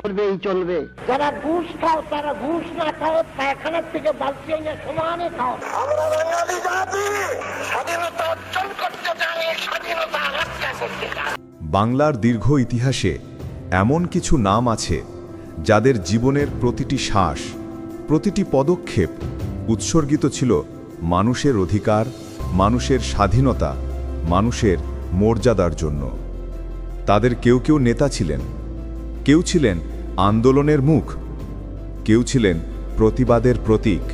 চলবেই চলবে। যারা ঘুষ খাও তারা ঘুষ না খাও পায়খানার থেকে বালতি এনে সমানে খাও। আমরা বাঙালি জাতি স্বাধীনতা অর্জন করতে চাই স্বাধীনতা হত্যা করতে চাই। বাংলার দীর্ঘ ইতিহাসে এমন কিছু নাম আছে যাদের জীবনের প্রতিটি শ্বাস প্রতিটি পদক্ষেপ উৎসর্গিত ছিল মানুষের অধিকার মানুষের স্বাধীনতা মানুষের মর্যাদার জন্য। তাদের কেউ কেউ নেতা ছিলেন। কেউ ছিলেন আন্দোলনের মুখ, কেউ ছিলেন প্রতিবাদের প্রতীক।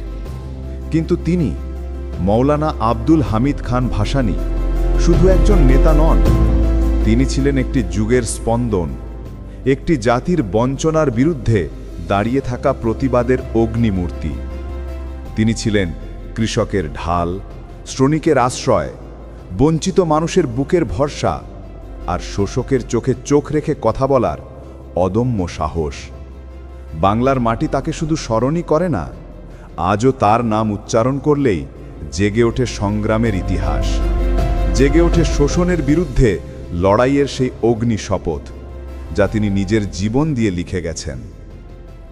কিন্তু তিনি মৌলানা আব্দুল হামিদ খান ভাসানী শুধু একজন নেতা নন, তিনি ছিলেন একটি যুগের স্পন্দন, একটি জাতির বঞ্চনার বিরুদ্ধে দাঁড়িয়ে থাকা প্রতিবাদের অগ্নিমূর্তি। তিনি ছিলেন কৃষকের ঢাল, শ্রমিকের আশ্রয়, বঞ্চিত মানুষের বুকের ভরসা আর শোষকের চোখে চোখ রেখে কথা বলার অদম্য সাহস। বাংলার মাটি তাকে শুধু স্মরণই করে না, আজও তার নাম উচ্চারণ করলেই জেগে ওঠে সংগ্রামের ইতিহাস। জেগে ওঠে শোষণের বিরুদ্ধে লড়াইয়ের সেই অগ্নি শপথ, যা তিনি নিজের জীবন দিয়ে লিখে গেছেন।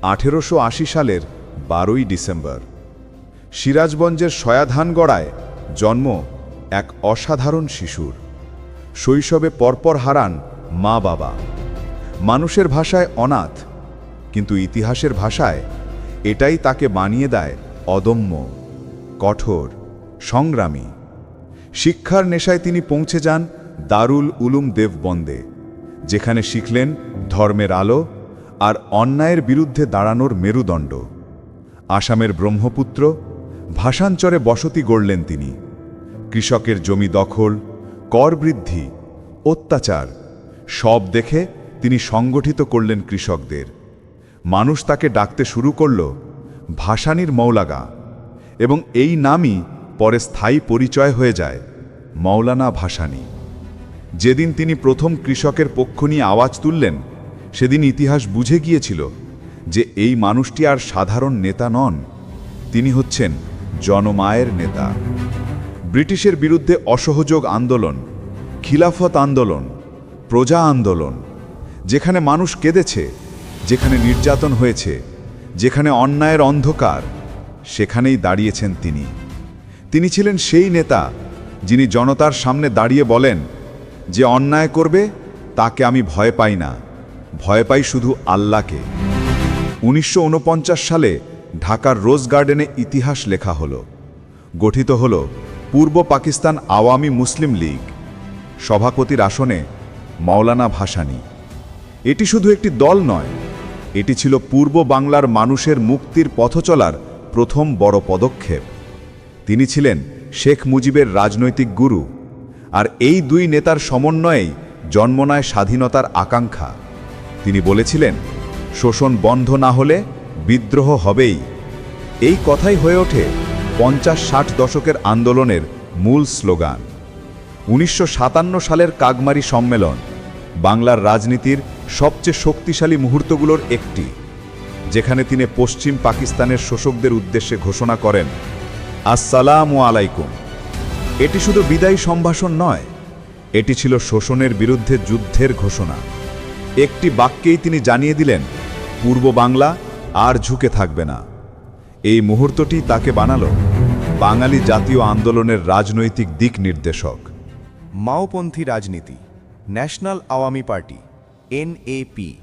আঠেরোশো আশি সালের বারোই ডিসেম্বর। সিরাজগঞ্জের সয়াধানগড়ায় জন্ম এক অসাধারণ শিশুর। শৈশবে পরপর হারান মা বাবা মানুষের ভাষায় অনাথ, কিন্তু ইতিহাসের ভাষায় এটাই তাকে বানিয়ে দেয় অদম্য, কঠোর, সংগ্রামী। শিক্ষার নেশায় তিনি পৌঁছে যান দারুল উলুম দেববন্দে যেখানে শিখলেন ধর্মের আলো আর অন্যায়ের বিরুদ্ধে দাঁড়ানোর মেরুদণ্ড। আসামের ব্রহ্মপুত্র ভাষাঞ্চরে বসতি গড়লেন তিনি। কৃষকের জমি দখল, কর বৃদ্ধি, অত্যাচার, সব দেখে তিনি সংগঠিত করলেন কৃষকদের। মানুষ তাকে ডাকতে শুরু করল, ভাসানির মৌলাগা। এবং এই নামই পরে স্থায়ী পরিচয় হয়ে যায়, মৌলানা ভাসানী। যেদিন তিনি প্রথম কৃষকের পক্ষ নিয়ে আওয়াজ তুললেন, সেদিন ইতিহাস বুঝে গিয়েছিল যে এই মানুষটি আর সাধারণ নেতা নন, তিনি হচ্ছেন জনমায়ের নেতা। ব্রিটিশের বিরুদ্ধে অসহযোগ আন্দোলন, খিলাফত আন্দোলন, প্রজা আন্দোলন যেখানে মানুষ কেঁদেছে, যেখানে নির্যাতন হয়েছে, যেখানে অন্যায়ের অন্ধকার, সেখানেই দাঁড়িয়েছেন তিনি। তিনি ছিলেন সেই নেতা যিনি জনতার সামনে দাঁড়িয়ে বলেন, যে অন্যায় করবে, তাকে আমি ভয় পাই না। ভয় পাই শুধু আল্লাহকে। উনিশশো ঊনপঞ্চাশ সালে ঢাকার রোজ গার্ডেনে ইতিহাস লেখা হলো। গঠিত হল পূর্ব পাকিস্তান আওয়ামী মুসলিম লীগ। সভাপতির আসনে মাওলানা ভাসানী। এটি শুধু একটি দল নয়, এটি ছিল পূর্ব বাংলার মানুষের মুক্তির পথচলার প্রথম বড় পদক্ষেপ। তিনি ছিলেন শেখ মুজিবের রাজনৈতিক গুরু, আর এই দুই নেতার সমন্বয়েই জন্ম নেয় স্বাধীনতার আকাঙ্ক্ষা। তিনি বলেছিলেন, শোষণ বন্ধ না হলে বিদ্রোহ হবেই। এই কথাই হয়ে ওঠে পঞ্চাশ ষাট দশকের আন্দোলনের মূল স্লোগান। উনিশশো সাতান্ন সালের কাগমারি সম্মেলন বাংলার রাজনীতির সবচেয়ে শক্তিশালী মুহূর্তগুলোর একটি, যেখানে তিনি পশ্চিম পাকিস্তানের শোষকদের উদ্দেশ্যে ঘোষণা করেন, আসসালামু আলাইকুম। এটি শুধু বিদায়ী সম্ভাষণ নয়, এটি ছিল শোষণের বিরুদ্ধে যুদ্ধের ঘোষণা। একটি বাক্যেই তিনি জানিয়ে দিলেন, পূর্ব বাংলা আর ঝুঁকে থাকবে না। এই মুহূর্তটি তাকে বানালো বাঙালি জাতীয় আন্দোলনের রাজনৈতিক দিক নির্দেশক। মাওপন্থী রাজনীতি, ন্যাশনাল আওয়ামী পার্টি। এনএপি,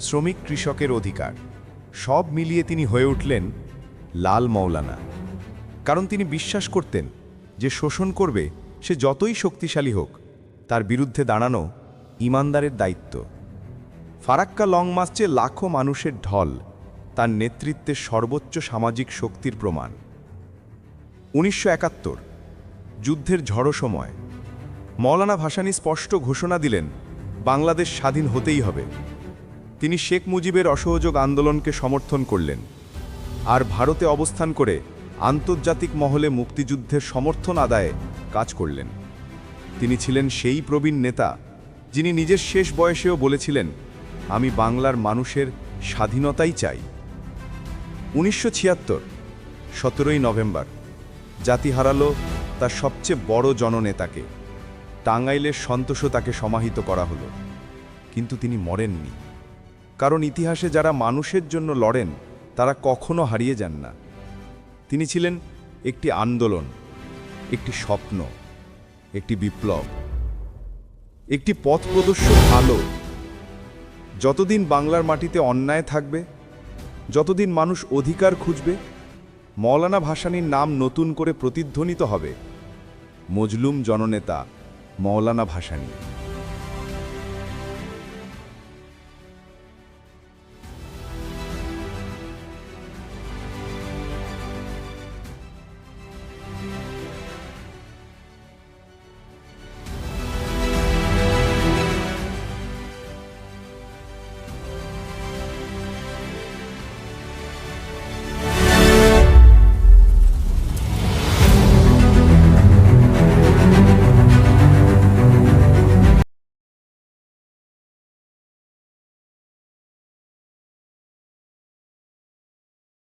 শ্রমিক কৃষকের অধিকার। সব মিলিয়ে তিনি হয়ে উঠলেন লাল মৌলানা কারণ তিনি বিশ্বাস করতেন যে শোষণ করবে সে যতই শক্তিশালী হোক, তার বিরুদ্ধে দাঁড়ানো ইমানদারের দায়িত্ব। ফারাক্কা লং মার্চে লাখো মানুষের ঢল তার নেতৃত্বের সর্বোচ্চ সামাজিক শক্তির প্রমাণ। উনিশশো একাত্তর, যুদ্ধের ঝড়ো সময়। মৌলানা ভাসানী স্পষ্ট ঘোষণা দিলেন বাংলাদেশ স্বাধীন হতেই হবে। তিনি শেখ মুজিবের অসহযোগ আন্দোলনকে সমর্থন করলেন আর ভারতে অবস্থান করে আন্তর্জাতিক মহলে মুক্তিযুদ্ধের সমর্থন আদায়ে কাজ করলেন। তিনি ছিলেন সেই প্রবীণ নেতা যিনি নিজের শেষ বয়সেও বলেছিলেন, আমি বাংলার মানুষের স্বাধীনতাই চাই। উনিশশো ছিয়াত্তর, সতেরোই নভেম্বর, জাতি হারালো তার সবচেয়ে বড় জননেতাকে। টাঙ্গাইলের সন্তোষও তাকে সমাহিত করা হলো। কিন্তু তিনি মরেননি। কারণ ইতিহাসে যারা মানুষের জন্য লড়েন, তারা কখনো হারিয়ে যান না। তিনি ছিলেন একটি আন্দোলন, একটি স্বপ্ন, একটি বিপ্লব, একটি পথ প্রদর্শক আলো যতদিন বাংলার মাটিতে অন্যায় থাকবে, যতদিন মানুষ অধিকার খুঁজবে, মৌলানা ভাসানীর নাম নতুন করে প্রতিধ্বনিত হবে। মজলুম জননেতা মৌলানা ভাসানী।